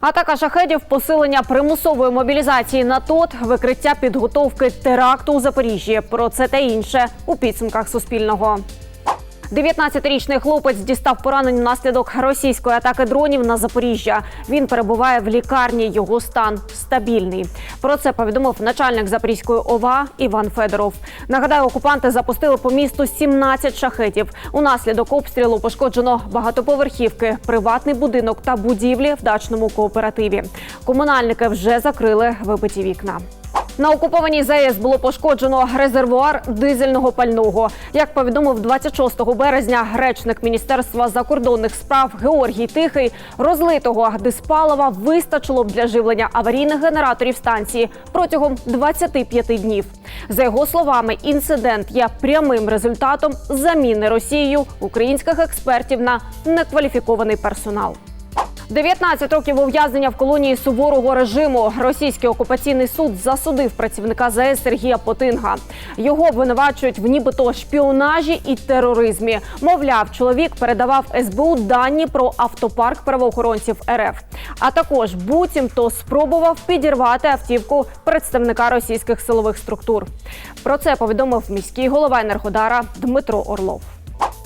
Атака шахедів, посилення примусової мобілізації на ТОТ, викриття підготовки теракту у Запоріжжі. Про це та інше у підсумках Суспільного. 19-річний хлопець дістав поранень внаслідок російської атаки дронів на Запоріжжя. Він перебуває в лікарні. Його стан стабільний. Про це повідомив начальник Запорізької ОВА Іван Федоров. Нагадаю, окупанти запустили по місту 17 шахетів. Унаслідок обстрілу пошкоджено багатоповерхівки, приватний будинок та будівлі в дачному кооперативі. Комунальники вже закрили вибиті вікна. На окупованій ЗАЕС було пошкоджено резервуар дизельного пального. Як повідомив 26 березня речник Міністерства закордонних справ Георгій Тихий, розлитого диспалива вистачило б для живлення аварійних генераторів станції протягом 25 днів. За його словами, інцидент є прямим результатом заміни Росією українських експертів на некваліфікований персонал. 19 років ув'язнення в колонії суворого режиму. Російський окупаційний суд засудив працівника ЗАЕС Сергія Потинга. Його обвинувачують в нібито шпіонажі і тероризмі. Мовляв, чоловік передавав СБУ дані про автопарк правоохоронців РФ. А також буцімто спробував підірвати автівку представника російських силових структур. Про це повідомив міський голова Енергодара Дмитро Орлов.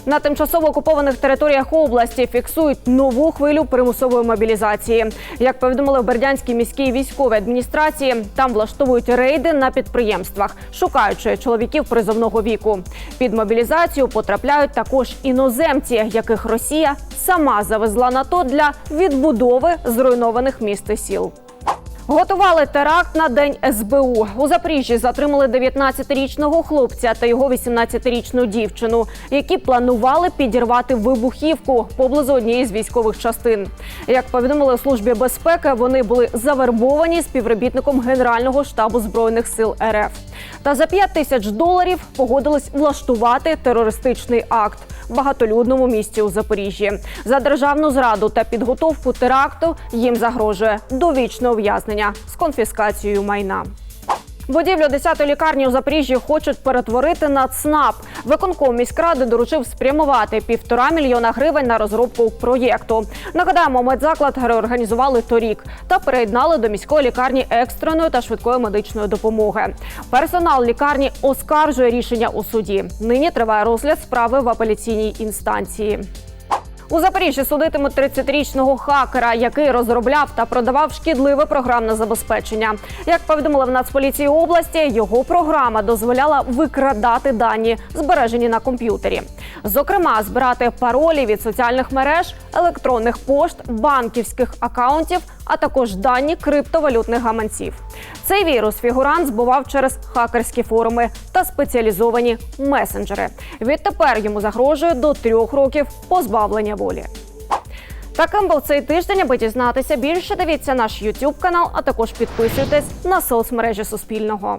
На тимчасово окупованих територіях області фіксують нову хвилю примусової мобілізації. Як повідомили в Бердянській міській військовій адміністрації, там влаштовують рейди на підприємствах, шукаючи чоловіків призовного віку. Під мобілізацію потрапляють також іноземці, яких Росія сама завезла на то для відбудови зруйнованих міст і сіл. Готували теракт на день СБУ. У Запоріжжі затримали 19-річного хлопця та його 18-річну дівчину, які планували підірвати вибухівку поблизу однієї з військових частин. Як повідомили службі безпеки, вони були завербовані співробітником Генерального штабу збройних сил РФ. Та за 5 тисяч доларів погодились влаштувати терористичний акт в багатолюдному місті у Запоріжжі. За державну зраду та підготовку теракту їм загрожує довічне ув'язнення з конфіскацією майна. Будівлю 10-ї лікарні у Запоріжжі хочуть перетворити на ЦНАП. Виконком міськради доручив спрямувати півтора мільйона гривень на розробку проєкту. Нагадаємо, медзаклад реорганізували торік та переєднали до міської лікарні екстреної та швидкої медичної допомоги. Персонал лікарні оскаржує рішення у суді. Нині триває розгляд справи в апеляційній інстанції. У Запоріжжі судитимуть 30-річного хакера, який розробляв та продавав шкідливе програмне забезпечення. Як повідомили в Нацполіції області, його програма дозволяла викрадати дані, збережені на комп'ютері. Зокрема, збирати паролі від соціальних мереж, електронних пошт, банківських акаунтів, а також дані криптовалютних гаманців. Цей вірус фігурант збував через хакерські форуми та спеціалізовані месенджери. Відтепер йому загрожує до трьох років позбавлення волі. Таким був цей тиждень. Аби дізнатися більше, дивіться наш YouTube канал, а також підписуйтесь на соцмережі Суспільного.